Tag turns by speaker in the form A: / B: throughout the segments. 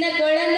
A: una cola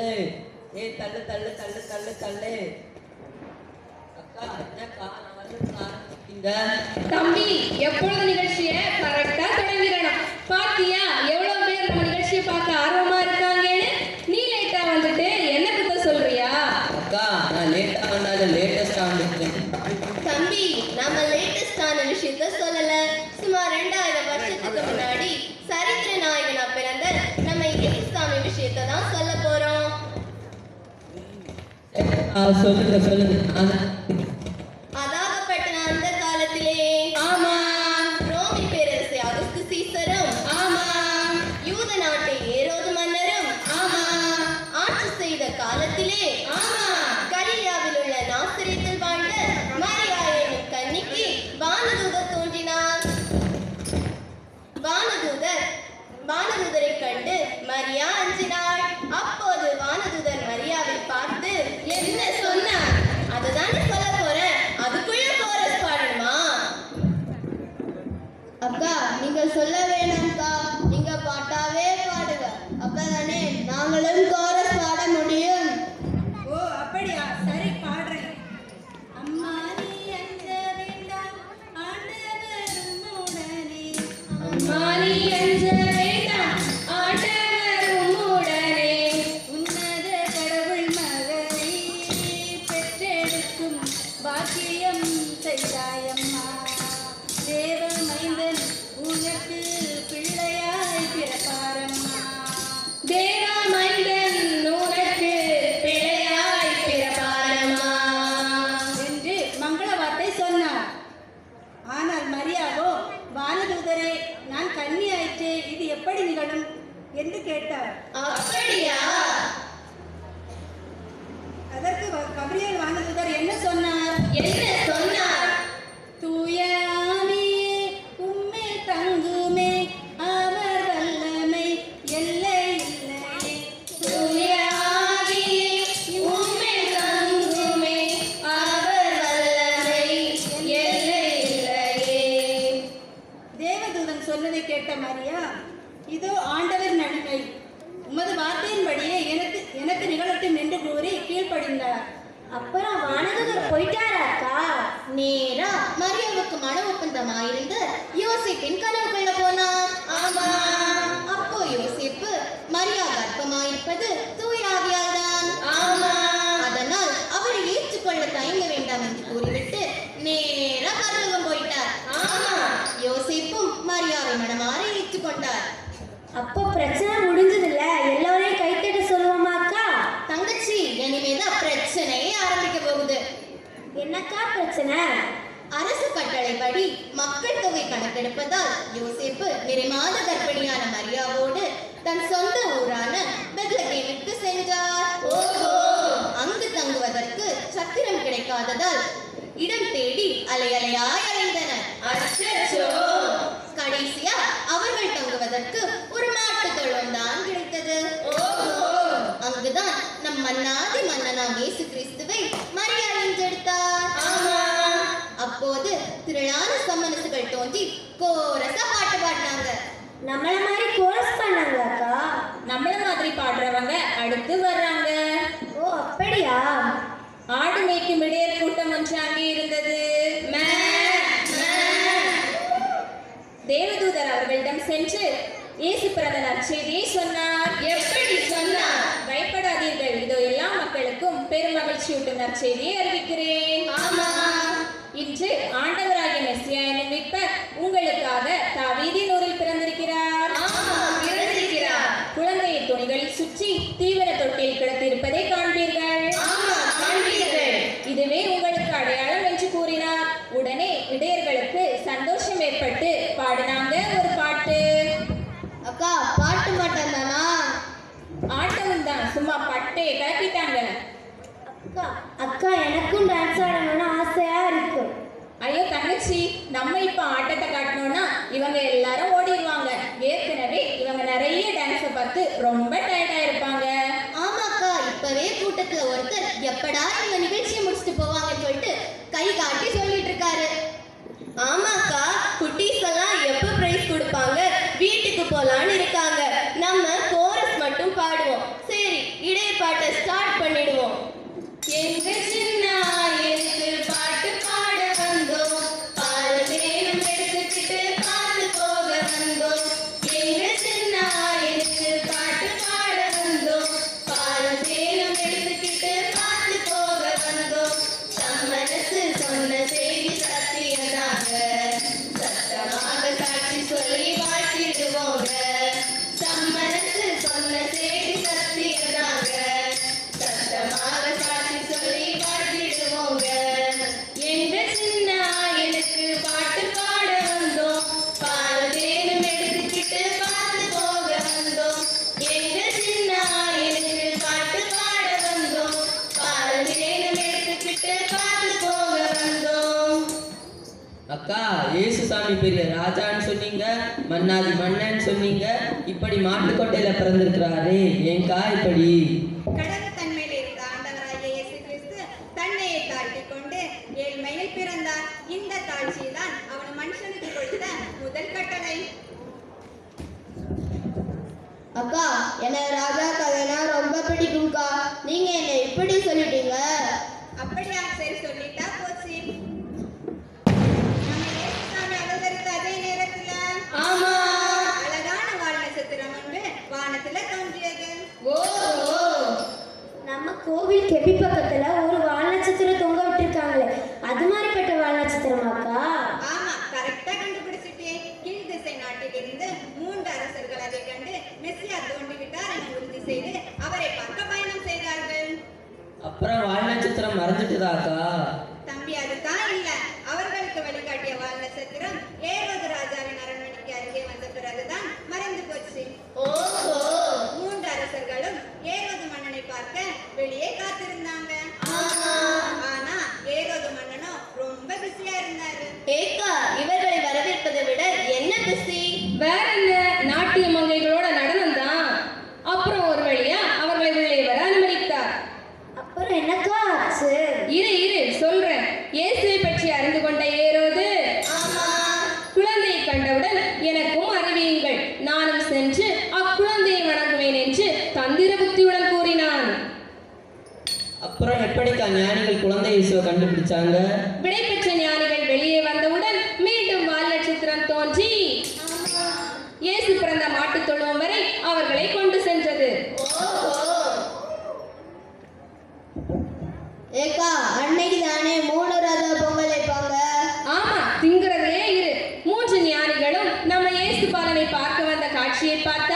A: ஏய் தள்ளு தள்ளு தள்ளு தள்ளு தள்ளு. அக்கா என்னக்கா? நான் வந்து ஆரம்பிச்சிட்டீங்க
B: தம்பி எப்பொழுது நிகழ்ச்சியை கரெக்டா தொடங்கிடணும்? பாத்தியா? எவ்வளவு பேர் நம்ம நிகழ்ச்சியை பார்க்க ஆர்வமா இருக்காங்கன்னு? நீ லேட்டா வந்துட்டு என்ன பத்த சொல்றியா?
A: அக்கா நான் லேட்டா வந்தாலும் லேட்டஸ்டா வந்துட்டேன்
C: தம்பி நாம லேட்டஸ்டான விஷயத்த சொல்லல. சுமார் ரெண்டாயிரம் வருஷத்துக்கு முன்னாடி
A: சொல்லுங்க சொல்லுங்க.
C: அதாகப்பட்ட அந்த காலத்திலே
B: ஆமா.
C: ரோமி பேரரசை அகுஸ்து சீசரும்
B: ஆமா.
C: யூத நாட்டை ஏரோது மன்னரும்
B: ஆமா.
C: ஆட்சி செய்த காலத்திலே
B: ஆமா.
C: கலிலியாவில் உள்ள நாசரேத்தில் வாழ்ந்த மரியா என்னும் கன்னிக்கு வானதூதர் தோன்றினார். வானதூதர் வானதூதரை கண்டு மரியா அஞ்சினாள்
B: மானி
D: சொன்னதை கேட்ட மரியா இதோ ஆண்டவர் நன்மை உமது வார்த்தையின்படியே எனக்கு எனக்கு நிகழட்டும் என்று கூறி கீழ்ப்படிந்தார்.
C: அப்புறம் வானதூதர் போயிட்டாராக்கா? நேரா மரியாவுக்கு மன ஒப்பந்தமாயிருந்த யோசிப்பின் கனவுக்குள்ள போனார். ஆமா. அப்போ யோசிப்பு மரியா கர்ப்பமாயிருப்பது தூயாவியால் தான் ஆமா. அதனால் அவரை ஏற்றுக்கொள்ள தயங்க வேண்டாம் என்று கூறிவிட்டு நேரா பரலோகம் ஏற்றுக்கொண்டார்
E: அப்போ பிரச்சனை முடிஞ்சதுல எல்லாரையும் கைத்தட்ட சொல்லுவோமா அக்கா?
C: தங்கச்சி இனிமேதான் பிரச்சனையே ஆரம்பிக்க போகுது.
E: என்னக்கா பிரச்சனை?
C: அரசு கட்டளைப்படி மக்கள் தொகை கணக்கெடுப்பதால் யோசேப்பு நிறைமாத கர்ப்பிணியான மரியாவோடு தன் சொந்த ஊரான பெத்லகேமிற்கு சென்றார். அங்கு தங்குவதற்கு சத்திரம் கிடைக்காததால் இடம் தேடி அலையலையாய் அலைந்தனர். கடைசியா தங்குவதற்கு ஒரு மாட்டு தொழுவம் தான் கிடைத்தது அங்குதான் நம் மன்னாதி மன்னனாம் இயேசு கிறிஸ்துவை மரியா என்றெடுத்தார் ஆமா அப்போது திரளான சம்மனசுகள் தோன்றி கோரசா பாட்டு பாடினாங்க.
E: நம்மள மாதிரி கோர்ஸ் பண்ணாங்க அக்கா.
B: நம்மள மாதிரி பாடுறவங்க அடுத்து வர்றாங்க.
E: ஓ அப்படியா?
B: ஆடு மேய்க்கும் இடையர் கூட்டம் ஒன்று அங்கே இருந்தது. சென்று இயேசு பிறந்த நற்செய்தியை சொன்னார். எப்படி சொன்னார்? பயப்படாதீர்கள். இதோ எல்லா மக்களுக்கும் பெருமகிழ்ச்சியூட்டும் நற்செய்தியை அறிவிக்கிறேன். இன்று ஆண்டவராகிய மெஸ்ஸியா பட்டே கலக்கிட்டாங்க.
E: அக்கா அக்கா எனக்கும் டான்ஸ் ஆடணும்னு ஆசையா இருக்கு.
B: ஐயோ தங்கச்சி நம்ம இப்ப ஆட்டத்தை காட்டணும்னா இவங்க எல்லாரும் ஓடிடுவாங்க. ஏற்கனவே இவங்க நிறைய டான்ஸை பார்த்து ரொம்ப டயர்டா இருப்பாங்க
C: ஆமாக்கா இப்பவே கூட்டத்துல ஒருத்தர் எப்படா இந்த நிகழ்ச்சியை முடிச்சுட்டு போவாங்கன்னு சொல்லிட்டு கை காட்டி சொல்லிட்டு இருக்காரு. ஆமாக்கா
A: அக்கா ஏசுசாமி பெரிய ராஜான்னு சொன்னீங்க மன்னாதி மன்னன் சொன்னீங்க இப்படி மாட்டுக்கொட்டையில பிறந்திருக்கிறாரே ஏங்கா இப்படி?
C: அக்கா எனக்கு ராஜா கதைனா ரொம்ப பிடிக்கும்க்கா. நீங்க என்ன இப்படி
D: சொல்லிட்டு
E: கெபி பக்கத்துல ஒரு வால் நட்சத்திரம் தொங்க விட்டுருக்காங்களே அது மாதிரிப்பட்ட வால் நட்சத்திரமாக்கா
D: ஆமா கரெக்டா கண்டுபிடிச்சிட்டே. கீழ் திசை நாட்டிலிருந்து மூன்று அரசர்கள் கண்டு மெஸ்ஸியார் தோண்டி விட்டார் என செய்து அவரை பக்க பயணம் செய்தார்கள்.
A: அப்புறம் வால் நட்சத்திரம் மறைஞ்சிட்டுதாக்கா
B: அப்புறம்
A: எப்படிக்கா ஞானிகள் குழந்தை இயேசுவை கண்டுபிடிச்சாங்க?
B: விடை பெற்ற ஞானிகள் வெளியே வந்தவுடன் மீண்டும் வால் நட்சத்திரம் தோன்றி இயேசு பிறந்த மாட்டு தொழுவம் வரை அவர்களை கொண்டு சென்றது.
C: ஏக்கா அன்னைக்கு தானே மூணு ராஜா பொங்கல் வைப்பாங்க.
B: ஆமா திங்கிறதுலே இரு. மூன்று ஞானிகளும் நம்ம இயேசு பாலனை பார்க்க வந்த காட்சியை பார்த்து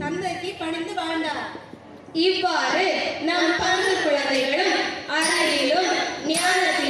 D: தந்தைக்கு பணிந்து வாழ்ந்தார்.
B: இவ்வாறு நம் பங்கு குழந்தைகளும் அறிவிலும் ஞானத்திலும்